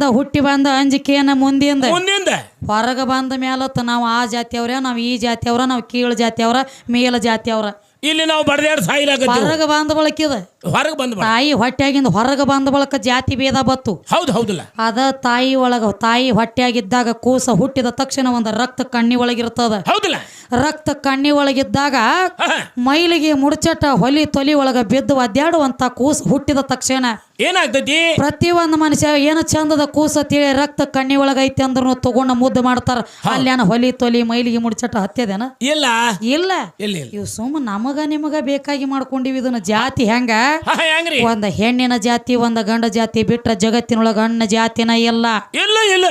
ಒಳಗಿಂದ ಹುಟ್ಟಿ ಬಂದ ಅಂಜಿಕೆಯನ್ನ ಮುಂದಿಂದ ಮುಂದಿಂದ ಹೊರಗೆ ಬಂದ ಮೇಲತ್ತ ನಾವು ಆ ಜಾತಿಯವ್ರ ನಾವು ಈ ಜಾತಿಯವ್ರ ನಾವು ಕೀಳು ಜಾತಿಯವ್ರ ಮೇಲ ಜಾತಿಯವ್ರ ಇಲ್ಲಿ ನಾವು ಬಡದಾಡ್ ಸಾಯಿಲಾಗತ್ತೀವಿ ಹೊರಗೆ ಬಂದ ಬಳಕಿದ ಹೊರಗೆ ಬಂದ ತಾಯಿ ಹೊಟ್ಯಾಗಿಂದ ಹೊರಗೆ ಬಂದ ಬಳಕ ಜಾತಿ ಭೇದ ಬತ್ತು. ಹೌದು ಹೌದಲ್ಲ. ಅದ ತಾಯಿ ಒಳಗ ತಾಯಿ ಹೊಟ್ಟೆಯಾಗಿದ್ದಾಗ ಕೂಸ ಹುಟ್ಟಿದ ತಕ್ಷಣ ಒಂದು ರಕ್ತ ಕಣ್ಣಿ ಒಳಗಿರ್ತದ. ಹೌದಲ್ಲ. ರಕ್ತ ಕಣ್ಣಿ ಒಳಗಿದ್ದಾಗ ಹಾ. ಮೈಲಿಗೆ ಮುಡ್ಚಟ ಹೊಲಿ ತೊಲಿ ಒಳಗ ಬಿದ್ದು ಒದ್ದಾಡುವಂತ ಕೂಸು ಹುಟ್ಟಿದ ತಕ್ಷಣ ಏನಾಗ್ತೈತಿ? ಪ್ರತಿ ಒಂದು ಮನುಷ್ಯ ಏನು ಚಂದದ ಕೂಸ ತಿಳಿ ರಕ್ತ ಕಣ್ಣಿ ಒಳಗ ಐತಿ ಅಂದ್ರೂ ತಗೊಂಡ ಮುದ್ದು ಮಾಡ್ತಾರ. ಅಲ್ಲೇನ ಹೊಲಿ ತೊಲಿ ಮೈಲಿಗೆ ಮುಡ್ಚಟ ಹತ್ತದೇನ ಇಲ್ಲ. ಇಲ್ಲ. ಇಲ್ಲ ಸುಮ್ ಇವು ಸುಮ್ಮ ನಮಗ ನಿಮಗ ಬೇಕಾಗಿ ಮಾಡ್ಕೊಂಡಿವಿ ಇದನ್ನ ಜಾತಿ ಹೆಂಗ? ಹೆಂಗ್ರಿ? ಒಂದ ಹೆಣ್ಣಿನ ಜಾತಿ ಒಂದ ಗಂಡ ಜಾತಿ ಬಿಟ್ರ ಜಗತ್ತಿನೊಳಗ ಅಣ್ಣ ಜಾತಿನ ಇಲ್ಲ. ಇಲ್ಲ ಇಲ್ಲ.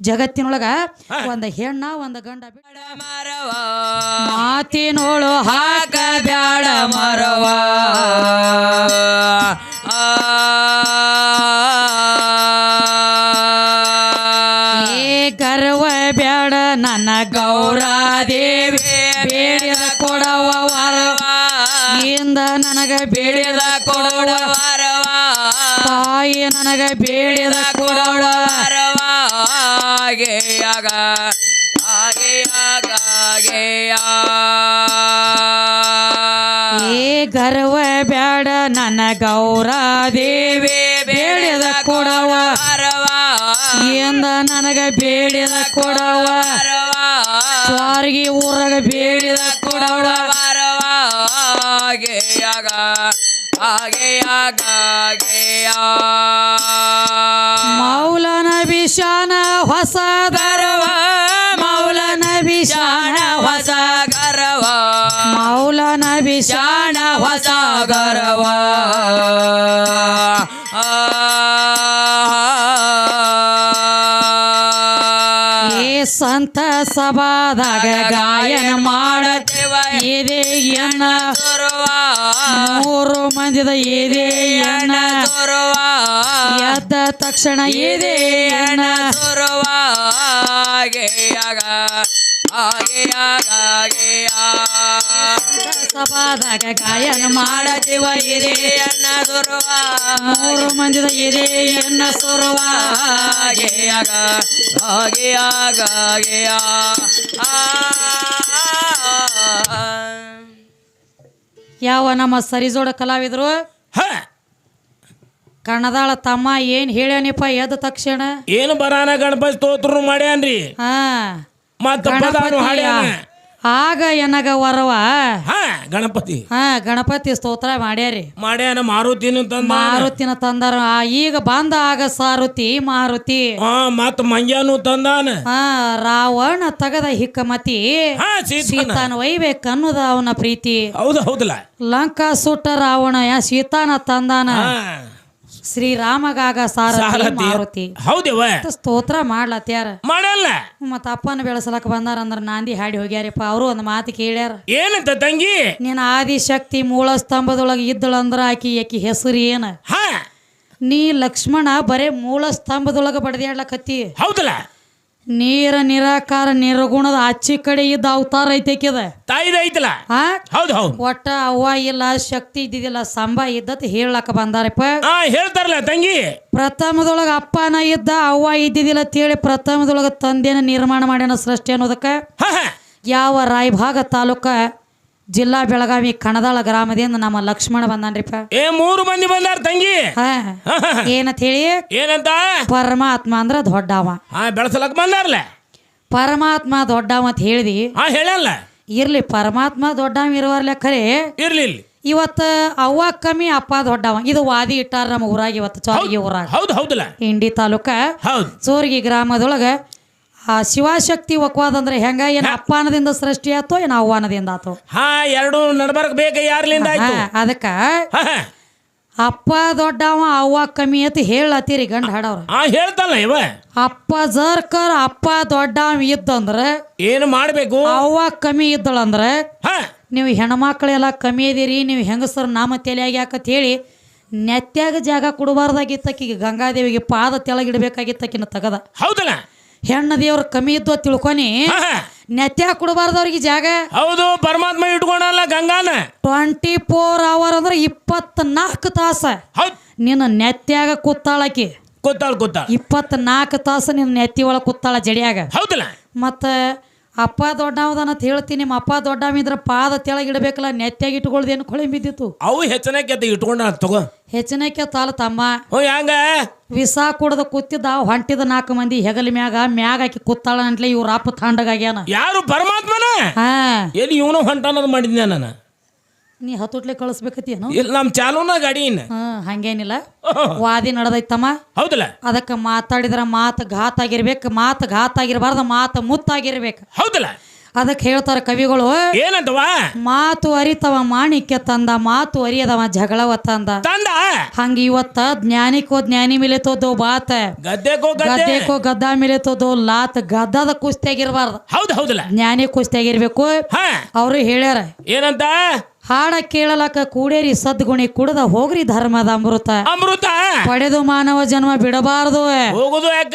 ಜಗತ್ತಿನೊಳಗ ಒಂದ ಹೆಣ್ಣ ಒಂದ ಗಂಡ ಮಾತಿನೋಳು ಹಾಕ ಬ್ಯಾಡ ಮರವ. ಗೌರಾದೇವಿ ಬೇಡಿದ ಕೊಡವ ವರವ. ಇಂದ ನನಗ ಬೇಡಿದ ಕೊಡವ ತಾಯಿ ನನಗ ಬೇಡಿದ ಕೊಡವ ಏ ಗರ್ವ ಬ್ಯಾಡ ನನ್ನ ಗೌರಾದೇವಿ ಬೇಡಿದ ಕೊಡವ. ಇಂದ ನನಗ ಬೇಡಿದ ಕೊಡವ. ಸ್ವಾರ್ಗಿ ಊರಾಗ ಬೇಡಿದ ಕೊಡವ. ಮೌಲನ ಸಂತ ಸಭಾದಾಗ ಗಾಯನ ಮಾಡತೇವ ಎದೆ ಎಣ್ಣ ಮೂರು ಮಂದಿದ ಎದೆ ಎಣ್ಣ ಎದ್ದ ತಕ್ಷಣ ಎದೆ ಎಣ್ಣ ಸಭಾದಾಗ ಗಾಯನ ಹಿರಿಯನ್ನ ಸುರುವ ಮೂರು ಮಂದಿದ ಎಣ್ಣ ಸುರುವ ಯಾವ ನಮ್ಮ ಸರಿಜೋಡ ಕಲಾವಿದರು? ಕಣದಾಳ ತಮ್ಮ ಏನ್ ಹೇಳ್ಯಾನಿಪ್ಪ ಎದ್ದ ತಕ್ಷಣ? ಏನು ಬರಾನ ಗಣಪತಿ ಸ್ತೋತ್ರ ಮಾಡ್ಯಾನ್ರಿ? ಹಾ. ಮತ್ತ ಪದಾನು ಹಾಡ್ಯಾನ. ಆಗ ಏನಾಗ ವರವ? ಹ ಗಣಪತಿ. ಹಾ ಗಣಪತಿ ಸ್ತೋತ್ರ ಮಾಡ್ಯಾರಿ. ಮಾಡ್ಯಾನ ಮಾರುತಿನ ತಂದ ಮಾರುತಿನ ತಂದಾರ. ಆ, ಈಗ ಬಂದ ಆಗ ಸಾರುತಿ ಮಾರುತಿ. ಹಾ ಮಂಜಾನು ಮಂಗ್ಯಾನು ತಂದಾನ. ಹಾ ರಾವಣ ತಗದ ಹಿಕ್ಕಮತಿ ಹಾ ಸೀತಾನ. ಸೀತಾನ ಒಯ್ಬೇಕು ಅನ್ನೋದ ಅವನ ಪ್ರೀತಿ. ಹೌದು ಹೌದಲ್ಲ. ಲಂಕಾ ಸುಟ್ಟ ರಾವಣ ಯಾ ಸೀತಾನ ತಂದಾನ. ಹಾ. ಶ್ರೀರಾಮಗಾಗ ಸಾರಥಿ. ಮಾರುತಿ. ಸ್ತೋತ್ರ ಮಾಡ್ಲತ್ಯಾರ. ಮಾಡಲ್ಲ. ಮತ್ತ ಅಪ್ಪನ ಬೆಳೆಸಲಕ್ಕ ಬಂದಾರ ಅಂದ್ರ ನಾಂದಿ ಹಾಡಿ ಹೋಗ್ಯಾರಪ್ಪ ಅವರು ಒಂದು ಮಾತು ಕೇಳ್ಯಾರ. ಏನಂತ ತಂಗಿ? ನೀನ್ ಆದಿಶಕ್ತಿ ಮೂಲ ಸ್ತಂಭದೊಳಗೆ ಇದ್ದಳಂದ್ರ ಆಕಿ ಆಕಿ ಹೆಸರು ಏನ? ಹಾ. ನೀ ಲಕ್ಷ್ಮಣ ಬರೇ ಮೂಲ ಸ್ತಂಭದೊಳಗೆ ಬಡ್ದ್ಯಾಡ್ಲಕತ್ತಿ. ಹೌದಲ್ಲ. ನೀರ ನಿರಾಕಾರ ನಿರ್ಗುಣದ ಅಚ್ಚಿ ಕಡೆ ಇದ್ದ ಅವತಾರ ಐತೆಕಿದ ತಾಯಿದ ಐತಲ್ಲ? ಆ? ಹೌದು ಹೌದು. ಒಟ್ಟ ಅವ್ವ ಇಲ್ಲ ಶಕ್ತಿ ಇದ್ದಿದ್ದಿಲ್ಲ ಸಂಭ ಇದ್ದತ್ ಹೇಳಕ್ ಬಂದಾರಪ್ಪ. ಹೇಳ್ತಾರಲ್ಲ ತಂಗಿ. ಪ್ರಥಮದೊಳಗ ಅಪ್ಪನ ಇದ್ದ ಅವ್ವ ಇದ್ದಿದ್ದಿಲ್ಲ ತೇಳಿ ಪ್ರಥಮದೊಳಗ ತಂದೆನ ನಿರ್ಮಾಣ ಮಾಡ್ಯಾನ ಸೃಷ್ಟಿ ಅನ್ನೋದಕ್ಕ. ಯಾವ ರಾಯಭಾಗ ತಾಲೂಕ ಜಿಲ್ಲಾ ಬೆಳಗಾವಿ ಕಣದಾಳ ಗ್ರಾಮದಿಂದ ನಮ್ಮ ಲಕ್ಷ್ಮಣ ಬಂದಾನ್ರಿಪ್ಪ. ಏ ಮೂರು ಮಂದಿ ಬಂದಾರ ತಂಗಿ. ಹಾ. ಏನಂತ ಹೇಳಿ? ಏನಂತ? ಪರಮಾತ್ಮ ಅಂದ್ರ ದೊಡ್ಡವ. ಬೆಳಸಲಕ್ ಬಂದಾರಲ್ಲ ಪರಮಾತ್ಮ ದೊಡ್ಡವ ಅಂತ ಹೇಳಿದಿ. ಹೇಳಲ್ಲ. ಇರ್ಲಿ ಪರಮಾತ್ಮ ದೊಡ್ಡವ ಇರುವರ್ಲೆ ಖರೆ. ಇರ್ಲಿಲ್ಲ ಇವತ್ತು ಇವತ್ತ ಅವ್ವ ಕಮ್ಮಿ ಅಪ್ಪ ದೊಡ್ಡವ. ಇದು ವಾದಿ ಇಟ್ಟಾರ ನಮ್ಮ ಊರಾಗ ಇವತ್ತು ಚೋರಗಿ ಊರಾಗ. ಹೌದು ಹೌದಲ್ಲ. ಇಂಡಿ ತಾಲೂಕ ಹೌದು. ಚೋರ್ಗಿ ಗ್ರಾಮದೊಳಗ ಆ ಶಿವಶಕ್ತಿ ಒಕ್ವಾದ ಅಂದ್ರೆ ಹೆಂಗ? ಏನ್ ಅಪ್ಪಾನದಿಂದ ಸೃಷ್ಟಿ ಆತೋ ಏನ್ ಅವ್ವಾನದಿಂದ ಆತೋ? ಹಾ ಎರಡು ನಡ್ಬರ್ಕ್ ಬೇಕ ಯಾರ್ಲಿಂದ ಆಯ್ತು? ಅದಕ್ಕ. ಅಪ್ಪ ದೊಡ್ಡವ ಅವ್ವ ಕಮ್ಮಿ ಅಂತ ಹೇಳತ್ತೀರಿ ಗಂಡ ಹಾಡವ್ರ. ಆ ಹೇಳ್ತಲ್ಲ ಇವ. ಅಪ್ಪ ಜರ್ಕರ್ ಅಪ್ಪ ದೊಡ್ಡವ ಇದ್ದಂದ್ರ ಏನು ಮಾಡ್ಬೇಕು? ಅವ್ವ ಕಮ್ಮಿ ಇದ್ದಳಂದ್ರ ನೀವು ನೀವು ಹೆಣ್ಮಕ್ಳೆಲ್ಲ ಕಮ್ಮಿ ಇದೀರಿ ನೀವು ಹೆಂಗಸರು ನಾಮ ತಲೆಯಾಗಿ ಯಾಕತ್ ಹೇಳಿ ನೆತ್ಯಾಗ ಜಾಗ ಕೊಡಬಾರ್ದಾಗಿತ್ತಕ್ಕಿಗೆ ಗಂಗಾದೇವಿಗೆ ಪಾದ ತೆಳಗಿಡ್ಬೇಕಾಗಿತ್ತಕ್ಕಿನ ತಗದ. ಹೌದಲ್ಲ? ಹೆಣ್ಣ ದೇವ್ರ ಕಮ್ಮಿ ಇದ್ದು ತಿಳ್ಕೊನಿ. ಹ ಕೊಡಬಾರ್ದು ಅವ್ರಿಗೆ ಕೊಡಬಾರ್ದವ್ರಿಗೆ ಜಾಗ. ಹೌದು ಪರಮಾತ್ಮ ಇಟ್ಕೊಂಡಲ್ಲ ಗಂಗಾನ. ಟ್ವೆಂಟಿ ಫೋರ್ ಅವರ್ ಅಂದ್ರೆ ಇಪ್ಪತ್ನಾಲ್ಕು ತಾಸ. ನಿನ್ನ ನೆತ್ಯಾಗ ಕೂತಾಳಕಿ ಕೂತಾಳ ಕೂತಾಳ. ಇಪ್ಪತ್ನಾಲ್ಕು ತಾಸು ನಿನ್ನ ನೆತ್ತಿ ಒಳಗೆ ಕೂತಾಳ ಜಡಿಯಾಗ. ಹೌದಲ್ಲ. ಮತ್ತು ಅಪ್ಪ ದೊಡ್ಡವದನ್ನ ಅಂತ ಹೇಳ್ತೀನಿ ನಿಮ್ಮ ಅಪ್ಪ ದೊಡ್ಡವಿದ್ರ ಪಾದ ತೆಳಗಿಡಬೇಕಲ್ಲ ನೆತ್ತಾಗಿ ಇಟ್ಕೊಳ್ದೇನು ಕೊಳೆ ಬಿದ್ದಿತ್ತು. ಅವು ಹೆಚ್ಚನ ಕೆತ್ತ ಇಟ್ಕೊಂಡ ತಗೋ. ಹೆಚ್ಚಿನಕ್ಕೆ ತಾಲ ತಮ್ಮ. ಹ್ಞೂ ಹ್ಯಾಂಗ ವಿಸ ಕುಡ್ದ ಕೂತಿದ್ದ ಹೊಂಟಿದ ನಾಲ್ಕು ಮಂದಿ ಹೆಗಲ ಮ್ಯಾಗ ಮ್ಯಾಗ ಹಾಕಿ ಕುತ್ತಾಳ ಅಂಟ್ಲೆ ಇವ್ರ ಅಪ್ಪ ತಾಂಡಗಾಗ್ಯಾನ ಯಾರು ಪರಮಾತ್ಮನ? ಹಾ. ಎಲ್ಲಿ ಇವನು ಹೊಂಟಾನದು ಮಾಡಿದ್ನ ನಾನು? ನೀ ಹತ್ತುಟ್ಲೆ ಕಳಿಸ್ಬೇಕತ್ತೇನು ಇಲ್ಲ ನಮ್ಮ ಚಾಲೂನ ಗಾಡಿ ಇನ್ನ ಹಾ ಹಂಗೇನಿಲ್ಲ. ವಾದಿ ನಡೆದೈತಮ್ಮ. ಹೌದಲ್ಲ? ಅದಕ್ಕೆ ಮಾತಾಡಿದ್ರ ಮಾತು ಘಾತ್ ಆಗಿರ್ಬೇಕು ಮಾತು ಘಾತ್ ಆಗಿರ್ಬಾರ್ದ ಮಾತು ಮುತ್ತಾಗಿರ್ಬೇಕು ಹೌದಲ್ಲ? ಅದಕ್ಕೆ ಹೇಳ್ತಾರ ಕವಿಗಳು ಏನಂತವ ಮಾತು ಅರಿತವ ಮಾಣಿಕ್ಯ ತಂದ ಮಾತು ಅರಿಯದವ ಜಗಳವ ತಂದ. ತಂದ? ಹಂಗ ಇವತ್ತ ಜ್ಞಾನಿಕೋ ಜ್ಞಾನಿ ಮಿಲೆತೋದು ಬಾತ. ಗದ್ದೆಕೋ ಗದ್ದೆ. ಗದ್ದೆಕೋ ಗದ್ದ ಮಿಲೆತೋದು ಲಾತ್ ಗದ್ದದ ಕುಸ್ತಿಯಾಗಿರ್ಬಾರ್ದು. ಹೌದು ಹೌದಲ್ಲ? ಜ್ಞಾನಿ ಕುಸ್ತಿಯಾಗಿರ್ಬೇಕು. ಅವರು ಹೇಳ್ಯಾರ ಏನಂತ? ಹಾಡ ಕೇಳಲಕ ಕೂಡೇರಿ ಸದ್ಗುಣಿ ಕುಡದ ಹೋಗ್ರಿ ಧರ್ಮದ ಅಮೃತ. ಅಮೃತ? ಪಡೆದು ಮಾನವ ಜನ್ಮ ಬಿಡಬಾರದು ಹೋಗುದು ಯಾಕ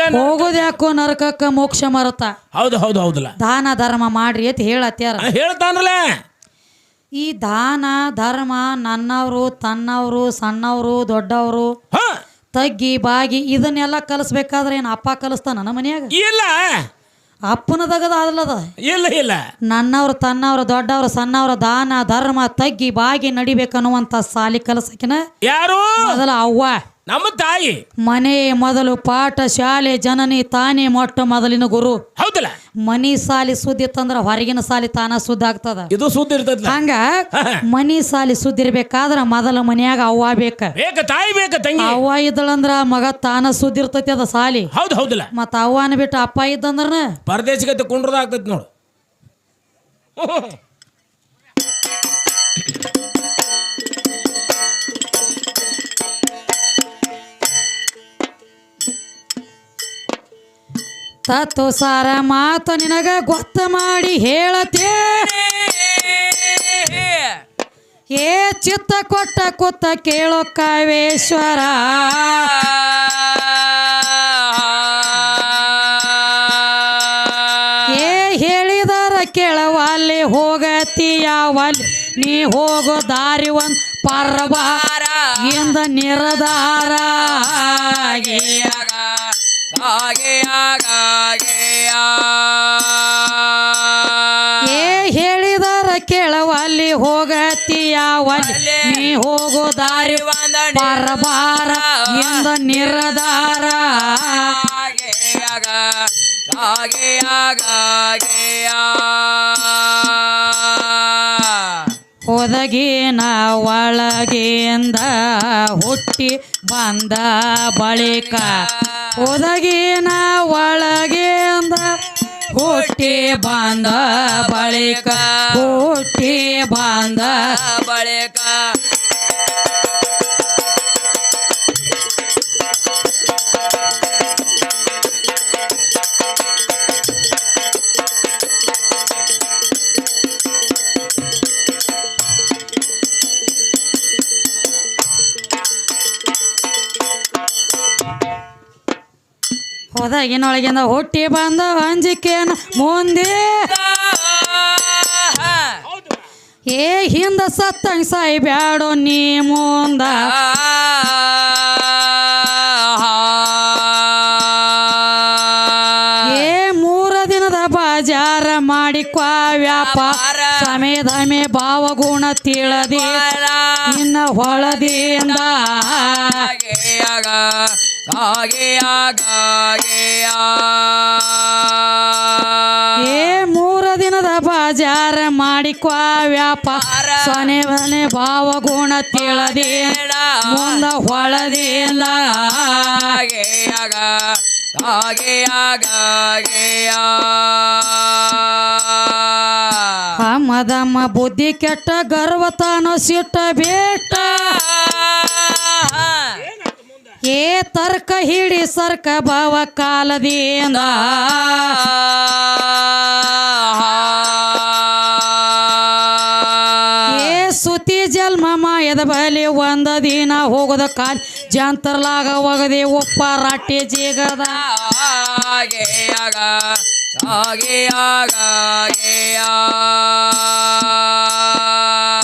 ಯಾಕೋ ನರಕಕ್ಕ ಮೋಕ್ಷ ಮರುತ. ಹೌದು ಹೌದು ಹೌದಲ್ಲ. ದಾನ ಧರ್ಮ ಮಾಡ್ರಿ ಅಂತ ಹೇಳತ್ಯಾರ. ಹೇಳ್ತಾನಲ್ಲ. ಈ ದಾನ ಧರ್ಮ ನನ್ನವರು ತನ್ನವರು ಸಣ್ಣವರು ದೊಡ್ಡವರು ತಗ್ಗಿ ಬಾಗಿ ಇದನ್ನೆಲ್ಲ ಕಲಿಸ್ಬೇಕಾದ್ರೆ ಏನು ಅಪ್ಪ ಕಲಿಸ್ತಾನ ನನ್ನ ಮನ್ಯಾಗ? ಇಲ್ಲ. ಅಪ್ಪನ ತಗದ ಅದಲ್ಲದ ಇಲ್ಲ ಇಲ್ಲ. ನನ್ನವ್ರ ತನ್ನವ್ರ ದೊಡ್ಡವ್ರ ಸಣ್ಣವ್ರ ದಾನ ಧರ್ಮ ತಗ್ಗಿ ಬಾಗಿ ನಡಿಬೇಕನ್ನುವಂತ ಸಾಲಿ ಕಲಸಕಿನ ಯಾರು? ಮೊದಲ ಅವ್ವ. ನಮ್ಮ ತಾಯಿ. ಮನೆ ಮೊದಲು ಪಾಠ ಶಾಲೆ ಜನನಿ ತಾನೇ ಮೊಟ್ಟ ಮೊದಲಿನ ಗುರು. ಹೌದಲ್ಲ? ಮನಿ ಸಾಲಿ ಸುದ್ದಿ ತಂದ್ರ ಹೊರಗಿನ ಸಾಲಿ ತಾನ ಸುದ್ದಿ ಆಗ್ತದ. ಇದು ಸುದ್ದಿ ಇರ್ತದ ಹಂಗ ಮನಿ ಸಾಲಿ ಸುದ್ದಿ ಇರ್ಬೇಕಾದ್ರ ಮೊದಲ ಮನ್ಯಾಗ ಅವ್ವ ಬೇಕ. ಬೇಕ ತಾಯಿ ಬೇಕ ತಂಗಿ. ಅವ್ವ ಇದ್ದಳಂದ್ರ ಮಗ ತಾನ ಸುದ್ದಿ ಇರ್ತೈತಿ ಅದ ಸಾಲಿ. ಹೌದು ಹೌದಲ್ಲ? ಮತ್ತ ಅವ್ವನ ಬಿಟ್ಟು ಅಪ್ಪ ಇದ್ದಂದ್ರನ? ಪರದೇಶಕ್ಕೆ ಕುಂಡ್ರದ ಆಗ್ತೈತಿ ನೋಡು. ತತ್ತು ಸಾರ ಮಾತು ನಿನಗ ಗೊತ್ತ ಮಾಡಿ ಹೇಳತೇ ಏ ಚಿತ್ತ ಕೊಟ್ಟ ಕೂತ ಕೇಳೋ ಕಾವೇಶ್ವರ. ಏ ಕೇಳವ ಅಲ್ಲಿ ಹೋಗತಿಯಾವಲ್ಲಿ ನೀ ಹೋಗೋ ದಾರಿ ಒಂದ್ ಪರ್ವಾರ. ನಿರ್ಧಾರ ಏ ಹೇಳಿದರ ಕೇಳವಲ್ಲಿ ಹೋಗತಿಯಾವಲ್ಲಿ ನೀ ಹೋಗೋ ದಾರಿ ಆಗ ಇಂದ ನಿರ್ಧಾರ ಹೊದಗಿನ ಒಳಗಿಂದ ಹುಟ್ಟಿ ಬಂದ ಬಳಿಕ. ಒದಗಿನ ಒಳಗಿಂದ ಹುಟ್ಟಿ ಬಂದ ಬಳಿಕ. ಹುಟ್ಟಿ ಬಂದ ಬಳಿಕ. ಹೊದಗಿನೊಳಗಿಂದ ಹುಟ್ಟಿ ಬಂದ ಅಂಜಿಕೆನ ಮುಂದೆ. ಏ ಹಿಂದ ಸತ್ತಂಗ ಸಾಯಿ ಬ್ಯಾಡೋ ನೀ ಮುಂದ. ಏ ಮೂರ ದಿನದ ಬಾಜಾರ ಮಾಡಿಕ್ವ ವ್ಯಾಪಾರ ಸಮೇಧಮೆ ಭಾವಗುಣ ತಿಳದಿ. ನಿನ್ನ ಹೊಳದಿಂದ ಏ ಮೂರ ದಿನದ ಬಾಜಾರ ಮಾಡಿಕ್ವ ವ್ಯಾಪಾರ ಸನೆ ಮನೆ ಭಾವ ಗುಣ ತಿಳದಿ. ಮುಂದ ಹೊಳದಿಂದ ಮದಮ್ಮ ಬುದ್ಧಿ ಕೆಟ್ಟ ಗರ್ವತಾನೋ ಸಿಟ್ಟ ಬೇಟ. ಏ ತರ್ಕ ಹಿಡಿ ಸರ್ಕ ಭಾವ ಕಾಲದಿಂದ. ಏ ಸುತಿ ಜನ್ಮ ಮಾಯದ ಬಲಿ ಒಂದ ದಿನ ಹೋಗದ ಕಾಲ್ ಜಂತರ್ಲಾಗ ಒಗದೆ ಒಪ್ಪ ರಾಟಿ ಜೀಗದ.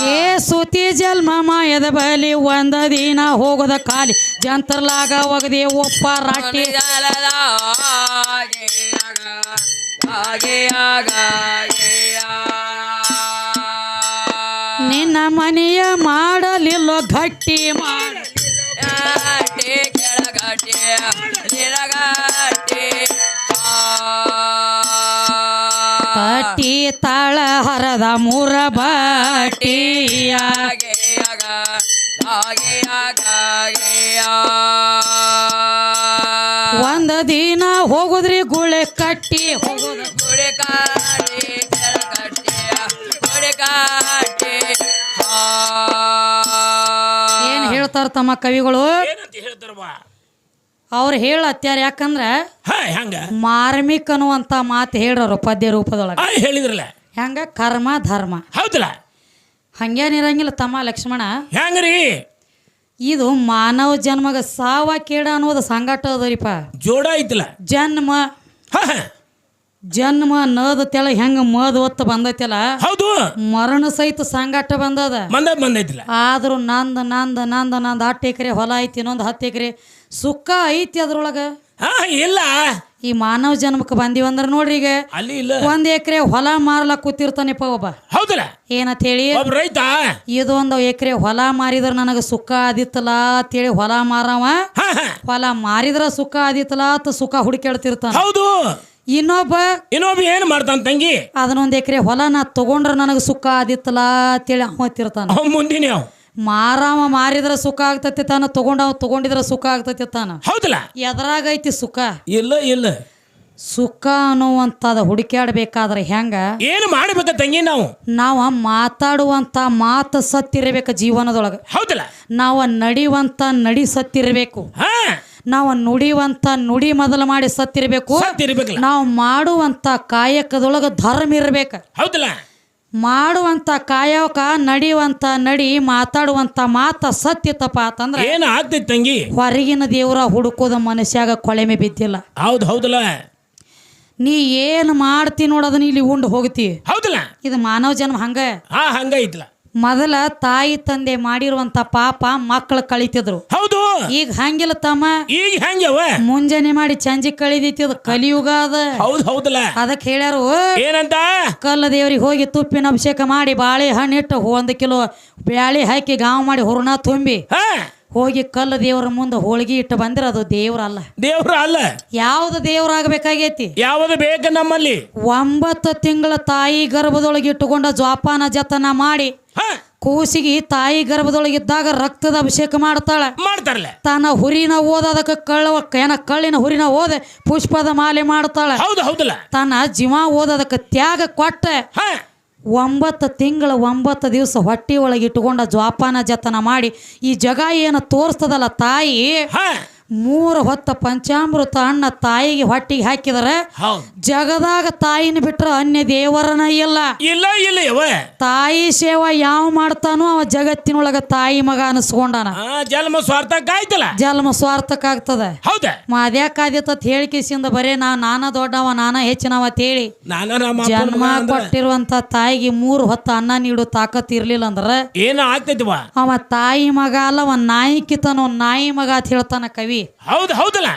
ಏ ಸುತಿ ಜ ಮಾಯದ ಬಲಿ ಒಂದ ದಿನ ಹೋಗದ ಖಾಲಿ. ಜಂತರ್ಲಾಗ ಒಗದೆ ಒಪ್ಪ ರಾಟಿ. ನಿನ್ನ ಮನೆಯ ಮಾಡಲಿಲ್ಲ ಗಟ್ಟಿ ಮಾಡ. ತಟ್ಟಿ ತಾಳ ಹರದ ಮೂರ ಬಟ್ಟಿಯ ಒಂದ ದಿನ ಹೋಗುದ್ರಿ ಗುಳೆ ಕಟ್ಟಿ. ಹೋಗೋದ ಏನ್ ಹೇಳ್ತಾರ ತಮ್ಮ ಕವಿಗಳು? ಅವ್ರು ಹೇಳತ್ಯಾರ ಯಾಕಂದ್ರ ಮಾರ್ಮಿಕ ಹೆಂಗ? ಮಾರ್ಮಿಕ್ ಅನ್ನುವಂತ ಮಾತು ಹೇಳ್ರವ್ರು ಪದ್ಯ ರೂಪದೊಳಗ. ಹೇಳಿದ್ರಲ್ಲ. ಹೆಂಗ? ಕರ್ಮ ಧರ್ಮ. ಹೌದಲ್ಲ? ಹಂಗೇನಿರಂಗಿಲ್ಲ ತಮ್ಮ ಲಕ್ಷ್ಮಣ. ಹೆಂಗ್ರಿ? ಇದು ಮಾನವ ಜನ್ಮಗ ಸಾವ ಕೇಡ ಅನ್ನೋದು ಸಂಗಾಟ ಅದರಿಪ ಜೋಡ ಐತಿಲ್ಲ ಜನ್ಮ. ಜನ್ಮ ನದ ತೆಳ ಹೆಂಗ ಮದ್ ಒತ್ತ ಬಂದೈತಲ್ಲ. ಹೌದು. ಮರಣ ಸಹಿತ ಸಂಗಾಟ ಬಂದದ. ಬಂದ ಬಂದೈತಿಲ್ಲ ಆದ್ರೂ ನಂದ ನಂದ ನಂದ ನಂದ ಹತ್ತು ಎಕರೆ ಹೊಲ ಐತಿ ಇನ್ನೊಂದು ಹತ್ತು ಎಕರೆ. ಸುಖ ಐತಿ ಅದ್ರೊಳಗ. ಹಾ ಇಲ್ಲ. ಈ ಮಾನವ ಜನ್ಮಕ್ಕೆ ಬಂದಿವಂದ್ರ ನೋಡ್ರಿ ಈಗ. ಅಲ್ಲಿ ಇಲ್ಲ. ಒಂದ್ ಎಕರೆ ಹೊಲ ಮಾರಲ ಕೂತಿರ್ತಾನೆಪ್ಪ ಒಬ್ಬ. ಹೌದಲ್ಲ? ಏನಂತ ಹೇಳಿ? ಒಬ್ಬ ರೈತ? ಇದು ಒಂದು ಎಕರೆ ಹೊಲ ಮಾರಿದ್ರ ನನಗೆ ಸುಖ ಆದಿತ್ತಲ್ಲ ಅಂತೇಳಿ ಹೊಲ ಮಾರವ. ಹೊಲ ಮಾರಿದ್ರ ಸುಖ ಆದಿತ್ತಲ್ಲ ಅಂತ ಸುಖ ಹುಡುಕ್ಯಾಡ್ತಿರ್ತಾನ. ಹೌದು. ಇನ್ನೊಬ್ಬ ಇನ್ನೊಬ್ಬ ಏನ್ ಮಾಡ್ತಾನ ತಂಗಿ? ಅದನ್ನೊಂದ್ ಎಕರೆ ಹೊಲ ನಾ ತಗೊಂಡ್ರ ನನಗೆ ಸುಖ ಆದಿತ್ತಲ್ಲ ಅಂತೇಳಿ ಅವತ್ತಿರ್ತಾನ ಅವ್ ಮುಂದಿನ ಅವ್ ಮಾರಿದ್ರೆ ಸುಖ ಆಗ್ತೈತಿ ತಾನ ತಗೊಂಡ ತಗೊಂಡಿದ್ರೆ ಸುಖ ಆಗ್ತೈತಿ ತಾನ. ಹೌದಲ್ಲ? ಎದ್ರಾಗೈತಿ ಸುಖ? ಇಲ್ಲ ಇಲ್ಲ. ಸುಖ ಅನ್ನುವಂಥದ್ದು ಹುಡುಕ್ಯಾಡ್ಬೇಕಾದ್ರೆ ಹೆಂಗ? ಏನು ಮಾಡ್ಬೇಕ ತಂಗಿ ನಾವು? ನಾವು ಮಾತಾಡುವಂಥ ಮಾತು ಸತ್ತಿರಬೇಕು ಜೀವನದೊಳಗ. ಹೌದಲ್ಲ? ನಾವು ನಡಿವಂತ ನಡಿ ಸತ್ತಿರಬೇಕು ಹಾ. ನಾವು ನುಡಿಯುವಂತ ನುಡಿ ಮೊದಲು ಮಾಡಿ ಸತ್ತಿರಬೇಕು ಸತ್ತಿರ್ಬೇಕಲ್ಲ ನಾವು ಮಾಡುವಂತ ಕಾಯಕದೊಳಗ ಧರ್ಮ ಇರಬೇಕು. ಹೌದಲ್ಲ? ಮಾಡುವಂತ ಕಾಯೋಕ ನಡಿಯುವಂತ ನಡಿ ಮಾತಾಡುವಂತ ಮಾತ ಸತ್ಯತಪ್ಪ ಅಂತಂದ್ರೆ ಏನ್ ಆಗ್ತೈತಿ ತಂಗಿ? ಹೊರಗಿನ ದೇವರ ಹುಡುಕೋದ ಮನುಷ್ಯಾಗ ಕೊಳೆಮೆ ಬಿದ್ದಿಲ್ಲ. ಹೌದ್ ಹೌದಲ್ಲ? ನೀ ಏನು ಮಾಡ್ತಿ ನೋಡೋದನ್ನ ಇಲ್ಲಿ ಉಂಡು ಹೋಗ್ತಿ. ಹೌದಲ್ಲ? ಇದು ಮಾನವ ಜನ್ಮ ಹಂಗ. ಹಾ ಹಂಗ ಐತ್ಲ. ಮೊದಲ ತಾಯಿ ತಂದೆ ಮಾಡಿರುವಂತ ಪಾಪ ಮಕ್ಕಳು ಕಳಿತಿದ್ರು. ಹೌದು. ಈಗ ಹಂಗಿಲ್ಲ ತಮ್ಮ. ಈಗ ಹೆಂಗವ ಮುಂಜಾನೆ ಮಾಡಿ ಚಂಜಿ ಕಳಿದೈತಿ ಅದು ಕಲಿಯುಗ ಅದ. ಹೌದು ಹೌದಲ್ಲ. ಅದಕ್ಕೆ ಹೇಳ್ಯಾರು ಏನಂತ? ಕಲ್ಲ ದೇವ್ರಿಗೆ ಹೋಗಿ ತುಪ್ಪಿನ ಅಭಿಷೇಕ ಮಾಡಿ ಬಾಳೆಹಣ್ಣು ಇಟ್ಟು ಒಂದು ಕಿಲೋ ಬ್ಯಾಳಿ ಹಾಕಿ ಗಾವ್ ಮಾಡಿ ಹುರುಣ ತುಂಬಿ. ಹೋಗಿ ಕಲ್ಲ ದೇವರ ಮುಂದೆ ಹೋಳಿಗೆ ಇಟ್ಟು ಬಂದ್ರೆ ಅದು ದೇವ್ರಲ್ಲ ದೇವ್ರ ಅಲ್ಲ. ಯಾವ್ದು ದೇವ್ರಾಗಬೇಕಾಗೈತಿ ಯಾವ್ದು ಬೇಕು ನಮ್ಮಲ್ಲಿ? ಒಂಬತ್ತು ತಿಂಗಳ ತಾಯಿ ಗರ್ಭದೊಳಗೆ ಇಟ್ಟುಕೊಂಡ ಜೋಪಾನ ಜತನ ಮಾಡಿ ಕೂಸಿಗೆ ತಾಯಿ ಗರ್ಭದೊಳಗಿದ್ದಾಗ ರಕ್ತದ ಅಭಿಷೇಕ ಮಾಡ್ತಾಳೆ. ಮಾಡ್ತಾರಲ್ಲ. ತನ್ನ ಹುರಿನ ಓದ ಅದಕ್ಕೆ ಕಳ್ಳ ಏನ ಕಳ್ಳಿನ ಹುರಿನ ಓದೆ ಪುಷ್ಪದ ಮಾಲೆ ಮಾಡ್ತಾಳೆ. ಹೌದು ಹೌದಲ್ಲ. ತನ್ನ ಜೀವ ಓದೋದಕ್ಕೆ ತ್ಯಾಗ ಕೊಟ್ಟ. ಒಂಬತ್ತು ತಿಂಗಳ ಒಂಬತ್ತು ದಿವಸ ಹೊಟ್ಟಿ ಒಳಗೆ ಇಟ್ಟುಕೊಂಡ ಜ್ವಾಪಾನ ಜತನ ಮಾಡಿ ಈ ಜಗ ಏನು ತೋರಿಸ್ತದಲ್ಲ ತಾಯಿ? ಮೂರು ಹೊತ್ತ ಪಂಚಾಮೃತ ಅಣ್ಣ ತಾಯಿಗೆ ಹೊಟ್ಟಿಗೆ ಹಾಕಿದರೆ ಜಗದಾಗ ತಾಯಿನ ಬಿಟ್ರೆ ಅನ್ಯ ದೇವರನ ಇಲ್ಲ. ಇಲ್ಲ ಇಲ್ಲ ತಾಯಿ ಸೇವಾ ಯಾವ ಮಾಡ್ತಾನೋ ಅವ ಜಗತ್ತಿನೊಳಗ ತಾಯಿ ಮಗ ಅನಿಸ್ಕೊಂಡಾನ. ಜನ್ಮ ಸ್ವಾರ್ಥಕ್ಕ ಆಯ್ತಲ್ಲ? ಜನ್ಮ ಸ್ವಾರ್ಥಕ್ಕಾಗ್ತದ ಹೌದ? ಮಾದ್ಯಾಕಾದಿತ್ತ ಹೇಳಿಕೆಸಿಂದ ಬರೇ ನಾ ನಾನ ದೊಡ್ಡವ ನಾನ ಹೆಚ್ಚಿನವ ತೇಳಿ ಹೇಳಿ ನಮ್ಮ ಅಪ್ಪನ್ ಜನ್ಮ ಮಗ ಅಂದ್ರ ಕೊಟ್ಟಿರುವಂತ ತಾಯಿಗೆ ಮೂರು ಹೊತ್ತ ಅನ್ನ ನೀಡೋ ತಾಕತ್ ಇರ್ಲಿಲ್ಲ ಅಂದ್ರ ಏನು ಆಗ್ತೈತಿವ ಅವ ತಾಯಿ ಮಗ ಅಲ್ಲ ಅವ ನಾಯಿ ಕಿತನೋ ನಾಯಿ ಮಗ ಅಂತ ಹೇಳ್ತಾನ ಕವಿ. ಹೌದು ಹೌದಲ್ಲ?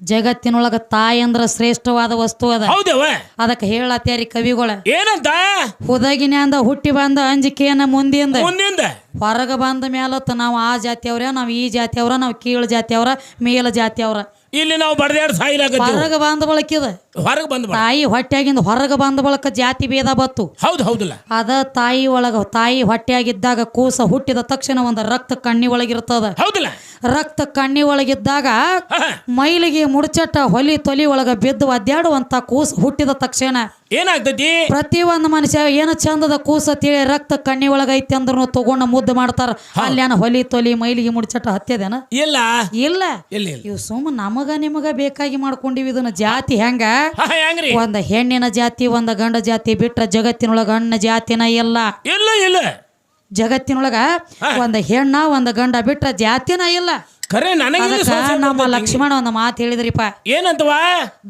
ಜಗತ್ತಿನೊಳಗ ತಾಯಿ ಅಂದ್ರ ಶ್ರೇಷ್ಠವಾದ ವಸ್ತು ಅದ. ಹೌದವ ಅದಕ್ಕೆ ಹೇಳತ್ಯಾರಿ ಕವಿಗಳ. ಏನಂತ? ಅಂದ ಹುಟ್ಟಿ ಬಂದ ಅಂಜಿಕೆಯನ್ನ ಮುಂದಿಂದ. ಮುಂದಿಂದ? ಹೊರಗ ಬಂದ ಮೇಲತ್ತ ನಾವು ಆ ಜಾತಿಯವ್ರ ನಾವು ಈ ಜಾತಿಯವ್ರ ನಾವು ಕೀಳು ಜಾತಿಯವ್ರ ಮೇಲ ಜಾತಿಯವ್ರ ಇಲ್ಲಿ ನಾವು ಬಡದಾಡ್ ಹೊರಗ ಬಂದ ಬಳಕಿದ ಹೊರಗ ಬಂದ ತಾಯಿ ಹೊಟ್ಟೆಯಾಗಿಂದ ಹೊರಗ ಬಂದ ಬಳಕ ಜಾತಿ ಭೇದ ಬತ್ತು. ಹೌದು ಹೌದಲ್ಲ? ಅದ ತಾಯಿ ಒಳಗ ತಾಯಿ ಹೊಟ್ಟೆಯಾಗಿದ್ದಾಗ ಕೂಸ ಹುಟ್ಟಿದ ತಕ್ಷಣ ಒಂದು ರಕ್ತ ಕಣ್ಣಿ ಒಳಗಿರ್ತದ. ಹೌದಲ್ಲ? ರಕ್ತ ಕಣ್ಣಿ ಒಳಗಿದ್ದಾಗ ಮೈಲಿಗೆ ಮುಡ್ಚಟ್ಟ ಹೊಲಿ ತೊಲಿ ಒಳಗ ಬಿದ್ದು ಒದ್ದಾಡುವಂತ ಕೂಸು ಹುಟ್ಟಿದ ತಕ್ಷಣ ಏನಾಗ್ತೈತಿ? ಪ್ರತಿ ಒಂದು ಮನುಷ್ಯ ಏನು ಚಂದದ ಕೂಸ ತಿಳಿ ರಕ್ತ ಕಣ್ಣಿ ಒಳಗ ಐತಿ ಅಂದ್ರೂ ತಗೊಂಡ ಮುದ್ದು ಮಾಡ್ತಾರ. ಅಲ್ಲೇನ ಹೊಲಿ ತೊಲಿ ಮೈಲಿಗೆ ಮುಡ್ಚಟ್ಟ ಹತ್ಯದೇನ? ಇಲ್ಲ. ಇಲ್ಲ. ಇಲ್ಲ ಸುಮ್ ಇವು ಸುಮ್ಮ ನಮಗ ನಿಮಗ ಬೇಕಾಗಿ ಮಾಡ್ಕೊಂಡಿವಿ ಇದನ್ನ ಜಾತಿ ಹೆಂಗ? ಒಂದ ಹೆಣ್ಣಿನ ಜಾತಿ ಒಂದ ಗಂಡ ಜಾತಿ ಬಿಟ್ರ ಜಗತ್ತಿನೊಳಗ ಅಣ್ಣ ಜಾತಿನ ಇಲ್ಲ. ಇಲ್ಲ ಇಲ್ಲ. ಜಗತ್ತಿನೊಳಗ ಒಂದ್ ಹೆಣ್ಣ ಒಂದ್ ಗಂಡ ಬಿಟ್ರ ಜಾತಿನ ಇಲ್ಲ. ಖರೆ ನನಗೆ ಅದಕ್ಕ ನಮ್ಮ ಲಕ್ಷ್ಮಣ ಒಂದು ಮಾತು ಹೇಳಿದ್ರಿಪ್ಪ. ಏನಂತವ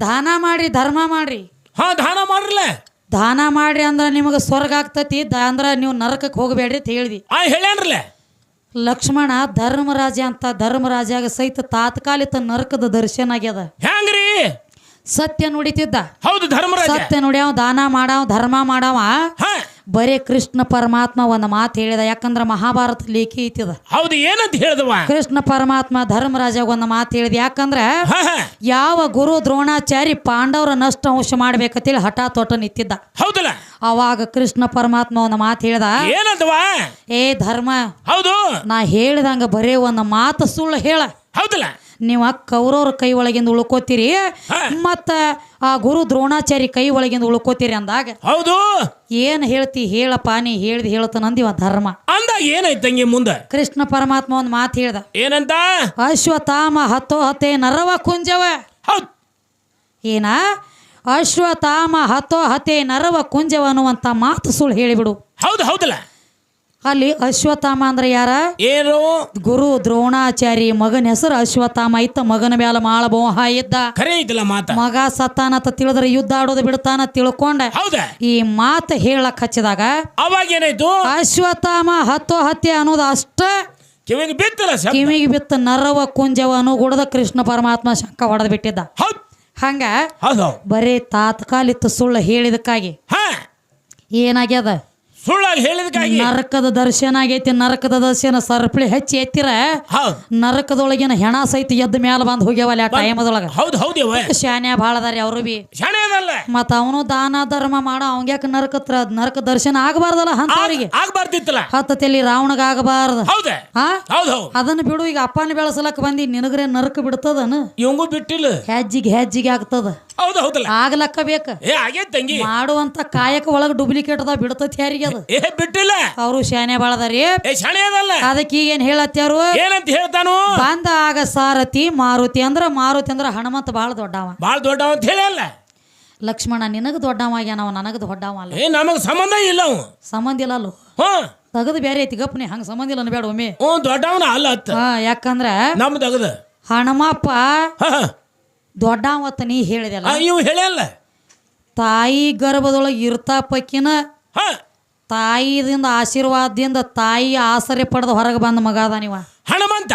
ದಾನ ಮಾಡ್ರಿ ಧರ್ಮ ಮಾಡ್ರಿ. ಹಾ ದಾನ ಮಾಡ್ರಲ್ಲ ದಾನ ಮಾಡ್ರಿ ಅಂದ್ರ ನಿಮಗೆ ಸ್ವರ್ಗ ಆಗ್ತತಿ ದ ಅಂದ್ರ ನೀವು ನರಕಕ್ಕೆ ಹೋಗಬೇಡ್ರಿ ಅಂತ ಹೇಳಿದಿ. ಆ ಹೇಳ್ಯಾನ್ರಲ್ಲ ಲಕ್ಷ್ಮಣ ಧರ್ಮರಾಜ ಅಂತ ಧರ್ಮರಾಜಾಗ ಸಹಿತ ತಾತ್ಕಾಲಿಕ ನರಕದ ದರ್ಶನ ಆಗ್ಯದ. ಹೆಂಗ್ರಿ ಸತ್ಯ ನುಡಿತಿದ್ದ. ಹೌದು ಧರ್ಮರಾಜ ಸತ್ಯ ನುಡಿಯವ ದಾನ ಮಾಡಾವ ಧರ್ಮ ಮಾಡವ. ಹಾ. ಬರೇ ಕೃಷ್ಣ ಪರಮಾತ್ಮ ಒಂದು ಮಾತು ಹೇಳಿದ ಯಾಕಂದ್ರ ಮಹಾಭಾರತ ಲೇಖಿ ಐತಿದ. ಹೌದು ಏನಂತ ಹೇಳಿದ ಕೃಷ್ಣ ಪರಮಾತ್ಮ ಧರ್ಮರಾಜ ಒಂದು ಮಾತು ಹೇಳಿದ ಯಾಕಂದ್ರ ಯಾವ ಗುರು ದ್ರೋಣಾಚಾರಿ ಪಾಂಡವರ ನಷ್ಟ ಅಂಶ ಮಾಡ್ಬೇಕಂತೇಳಿ ಹಠ ಹೊಟ್ಟ ನಿಂತಿದ್ದ. ಹೌದಲ್ಲ? ಅವಾಗ ಕೃಷ್ಣ ಪರಮಾತ್ಮ ಒಂದು ಮಾತು ಹೇಳ್ದ ಏನಂತವ? ಏ ಧರ್ಮ ಹೌದು. ನಾ ಹೇಳಿದಂಗ ಬರೇ ಒಂದು ಮಾತು ಸುಳ್ಳು ಹೇಳ. ಹೌದಲ್ಲ? ನೀವ ಕೌರವ್ರ ಕೈ ಒಳಗಿಂದ ಉಳ್ಕೋತೀರಿ. ಮತ್ತ ಆ ಗುರು ದ್ರೋಣಾಚಾರಿ ಕೈ ಒಳಗಿಂದ ಉಳ್ಕೋತೀರಿ ಅಂದಾಗ ಹೌದು. ಏನ್ ಹೇಳ್ತಿ ಹೇಳಪ್ಪ ನೀ ಹೇಳ್ದಿ ಹೇಳ್ತಾನಂದಿವ ಧರ್ಮ. ಅಂದಾಗ ಏನೈತಂಗಿ ಮುಂದೆ? ಕೃಷ್ಣ ಪರಮಾತ್ಮ ಒಂದು ಮಾತು ಹೇಳ್ದ. ಏನಂತ? ಅಶ್ವತಾಮ ಹತ್ತೋ ಹತ್ತೆ ನರವ ಕುಂಜವ. ಹೌದ್. ಏನ? ಅಶ್ವತಾಮ ಹತ್ತೋ ಹತೆ ನರವ ಕುಂಜವ ಅನ್ನುವಂತ ಮಾತು ಸುಳ್ಳು ಹೇಳಿಬಿಡು. ಹೌದು ಹೌದಲ್ಲ? ಅಲ್ಲಿ ಅಶ್ವತ್ಥಾಮ ಅಂದ್ರೆ ಯಾರ? ಏನು? ಗುರು ದ್ರೋಣಾಚಾರಿ ಮಗನ ಹೆಸರು ಅಶ್ವತ್ಥಾಮ. ಇತ್ತ ಮಗನ ಮೇಲೆ ಮಾಳ ಮೋಹ ಇದ್ದ. ಖರೆ ಐತಲ್ಲ ಮಾತ. ಮಗ ಸತ್ತಾನತ ತಿಳಿದ್ರೆ ಯುದ್ಧ ಆಡೋದು ಬಿಡ್ತಾನ ತಿಳ್ಕೊಂಡ. ಹೌದ? ಈ ಮಾತು ಹೇಳಕ್ ಹಚ್ಚಿದಾಗ ಅವಾಗ ಏನಾಯ್ತು? ಅಶ್ವತ್ಥಾಮ ಹತ್ತು ಹತ್ಯೆ ಅನ್ನೋದು ಅಷ್ಟ ಕಿವಿಗೆ ಬಿತ್ತಲ್ಲ ಶಬ್ದ? ಕಿವಿಗೆ ಬಿತ್ತ ನರವ ಕುಂಜವ ಅನುಗುಣದ ಕೃಷ್ಣ ಪರಮಾತ್ಮ ಶಂಕ ಹೊಡೆದ್ ಬಿಟ್ಟಿದ್ದ. ಹೌದ್. ಹಂಗ ಹೌದು. ಹೌದು ಬರೀ ತಾತ್ಕಾಲಿಕ ಸುಳ್ಳು ಹೇಳಿದಕ್ಕಾಗಿ. ಹಾ. ಏನಾಗ್ಯದ? ಸುಳ್ಳಾಗಿ ಹೇಳಿದಕ್ಕಾಗಿ. ನರಕದ ದರ್ಶನ ಆಗೈತಿ ನರಕದ ದರ್ಶನ ಸರ್ಪಳಿ ಹೆಚ್ಚಿ ಎತ್ತಿರ ನರಕದೊಳಗಿನ ಹೆಣ ಸಹಿತ ಎದ್ದ ಮ್ಯಾಲ ಬಂದು ಹೋಗ್ಯಾವಲ್ಲ ಆ ಟೈಮದೊಳಗ. ಹೌದು ಹೌದೇವ ಶಾನ್ಯ ಭಾಳ ಅದಾರಿ ಅವರು ಬಿ. ಶಾಣೆ ಅದಲ್ಲ. ಮತ್ತ ಅವನು ದಾನ ಧರ್ಮ ಮಾಡೋ ಅವಂಗ್ಯಾಕ ನರಕ ತ್ರ- ನರಕ ದರ್ಶನ ಆಗಬಾರ್ದಲ್ಲ ಹಂತವ್ರಿಗೆ ಆಗ್ಬಾರ್ದಿತ್ತಲ್ಲ. ಹತ್ತ ತಲಿ ರಾವಣಗ ಆಗಬಾರ್ದ. ಹೌದ. ಹೌದು ಹೌದು. ಅದನ್ನ ಬಿಡು ಈಗ ಅಪ್ಪನ ಬೆಳೆಸಲಕ್ಕ ಬಂದಿ ನಿನಗ್ರೆ ನರಕ ಬಿಡ್ತದನ? ಇವಂಗೂ ಬಿಟ್ಟಿಲ್ಲ. ಹೆಜ್ಜಿಗೆ ಹೆಜ್ಜಿಗೆ ಆಗ್ತದ. ಹೌದು ಹೌದಲ್ಲ. ಆಗ್ಲಕ್ಕ ಬೇಕ. ಏ ಆಗೇತ್ ತಂಗಿ. ಮಾಡುವಂತ ಕಾಯಕ ಒಳಗ ಡೂಪ್ಲಿಕೇಟ್ ಅದ ಬಿಡ್ತತಿ ಯಾರಿಗೆ? ಅದು ಏ ಬಿಟ್ಟಿಲ್ಲ. ಅವರು ಶಾನೆ ಬಾಳದಾರಿ ಏ ಶಾಣೆ ಅದಲ್ಲ. ಅದಕ್ಕೆ ಈಗ ಏನ್ ಹೇಳತ್ಯಾರು? ಏನಂತ ಹೇಳ್ತಾನು? ಬಂದ ಆಗ ಸಾರಥಿ ಮಾರುತಿ ಅಂದ್ರ ಮಾರುತಿ ಅಂದ್ರ ಹನುಮಂತ ಬಾಳ ದೊಡ್ಡವ. ಬಾಳ್ ದೊಡ್ಡವ ಅಂತ ಹೇಳಲ್ಲ ಲಕ್ಷ್ಮಣ ನಿನಗ ದೊಡ್ಡವ ಆಗ್ಯಾನವ ನನಗ ದೊಡ್ಡವ ಅಲ್ಲ. ಏ ನಮಗ್ ಸಂಬಂಧ ಇಲ್ಲ ಅವ. ಸಂಬಂಧ ಇಲ್ಲ ಅಲ್ಲೋ? ತಗದು ಬೇರೆ ಐತಿ ಗಪ್ನಿ ಹಂಗ ಸಂಬಂಧ ಇಲ್ಲ ಅನ್ಬೇಡ ಒಮ್ಮೆ. ದೊಡ್ಡವನ ಅಲ್ಲ ಹಾ ಯಾಕಂದ್ರ ನಮ್ಮ ತಗದ ಹಣಮಪ್ಪ ದೊಡ್ಡವತ್ತ ನೀ ಹೇಳಿದೆಲ್ಲ ಇವ್ ಹೇಳಲ್ಲ ತಾಯಿ ಗರ್ಭದೊಳಗೆ ಇರ್ತಾ ಪಕ್ಕಿನ ತಾಯಿದಿಂದ ಆಶೀರ್ವಾದದಿಂದ ತಾಯಿ ಆಸರೆ ಪಡೆದು ಹೊರಗೆ ಬಂದ ಮಗ ಅದ ನೀವ ಹನುಮಂತ.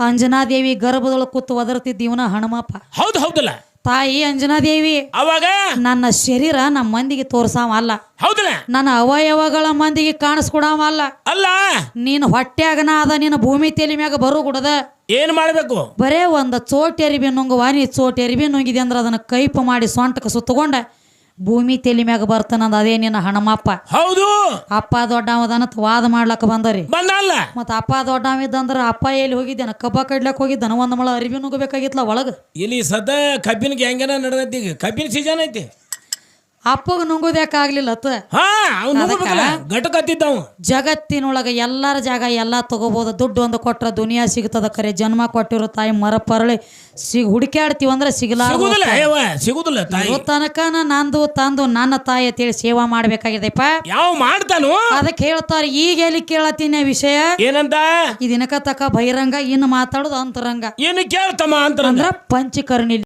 ಅಂಜನಾದೇವಿ ಗರ್ಭದೊಳಗೆ ಕೂತು ಒದರ್ತಿದ್ದ ಇವನ ಹನುಮಪ್ಪ. ಹೌದು ಹೌದಲ್ಲ? ತಾಯಿ ಅಂಜನಾದೇವಿ ಅವಾಗ? ನನ್ನ ಶರೀರ ನಮ್ಮ ಮಂದಿಗೆ ತೋರ್ಸಾವ ಅಲ್ಲ. ಹೌದಲ್ಲ? ನನ್ನ ಅವಯವಗಳ ಮಂದಿಗೆ ಕಾಣಿಸ್ಕೊಡವ ಅಲ್ಲ. ಅಲ್ಲ? ನೀನು ಹೊಟ್ಯಾಗನ ಅದ ನಿನ್ನ ಭೂಮಿ ತಲೆ ಮ್ಯಾಗ ಬರು ಗುಡದ ಏನ್ ಮಾಡ್ಬೇಕು? ಬರೇ ಒಂದು ಚೋಟ್ ಎರಿಬಿ ನುಂಗುವ ನೀ ಚೋಟ್ ಎರಿಬಿ ನುಂಗಿದೆ ಅಂದ್ರೆ ಅದನ್ನ ಕೈಪ ಮಾಡಿ ಸೊಂಟಕ್ಕೆ ಸುತ್ತಕೊಂಡ ಭೂಮಿ ತೆಲಿ ಮ್ಯಾಗ ಬರ್ತಾನಂದ ಅದೇ ನಿನ್ನ ಹಣಮಪ್ಪ. ಹೌದು. ಅಪ್ಪ ದೊಡ್ಡವದನತ್ ವಾದ ಮಾಡ್ಲಕ್ಕ ಬಂದರಿ. ಬಂದಲ್ಲ. ಮತ್ತ ಅಪ್ಪ ದೊಡ್ಡವಿದ್ದಂದ್ರ ಅಪ್ಪ ಎಲ್ಲಿ ಹೋಗಿದ್ದಾನ ಕಬ್ಬ ಕಡ್ಲಕ್ ಹೋಗಿದ್ದಾನ ಒಂದ್ ಮಳ ಅರಿವಿ ನುಗ್ಗಬೇಕಾಗಿತ್ಲ ಒಳಗ. ಇಲ್ಲಿ ಸದ ಕಬ್ಬಿನ ಗ್ಯಾಂಗನ ನಡೆದೈತಿ ಈಗ. ಕಬ್ಬಿನ ಸೀಸನ್ ಐತಿ. ಅಪ್ಪಗ ನುಂಗೋದ್ಯಾಕಾಗ್ಲಿಲ್ಲ ಅತ್ತ? ಹಾ ಅವ್ನು ಘಟಕತ್ತಿದ್ದ ಅವ ಜಗತ್ತಿನೊಳಗ ಎಲ್ಲರ ಜಾಗ ಎಲ್ಲ ತಗೋಬಹುದು ದುಡ್ಡು ಒಂದು ಕೊಟ್ರ ದುನಿಯಾ ಸಿಗ್ತದ ಕರೆ. ಜನ್ಮ ಕೊಟ್ಟಿರೋ ತಾಯಿ ಮರ ಪರಳಿ ಸಿಗ್ ಹುಡುಕ್ಯಾಡ್ತೀವಿ ಅಂದ್ರೆ ಸಿಗಲಾರ ಸಿಗುದಿಲ್ಲ ತಾಯಿ. ತನಕನ ನಂದು ತಂದು ನನ್ನ ತಾಯಿ ಅಂತೇಳಿ ಸೇವಾ ಮಾಡ್ಬೇಕಾಗಿದೆಪ್ಪ. ಯಾವ ಮಾಡ್ತಾನು? ಅದಕ್ಕೆ ಹೇಳ್ತಾರ ಈಗ ಎಲ್ಲಿ ಕೇಳತ್ತೀನಿ ವಿಷಯ? ಏನಂತ? ಈ ದಿನಕ ತಕ ಬಹಿರಂಗ ಇನ್ನು ಮಾತಾಡೋದು ಅಂತರಂಗ. ಏನು ಕೇಳ್ತಮ್ಮ ಅಂತಂದ್ರ ಅಂದ್ರ ಪಂಚಕರ್ಣಿ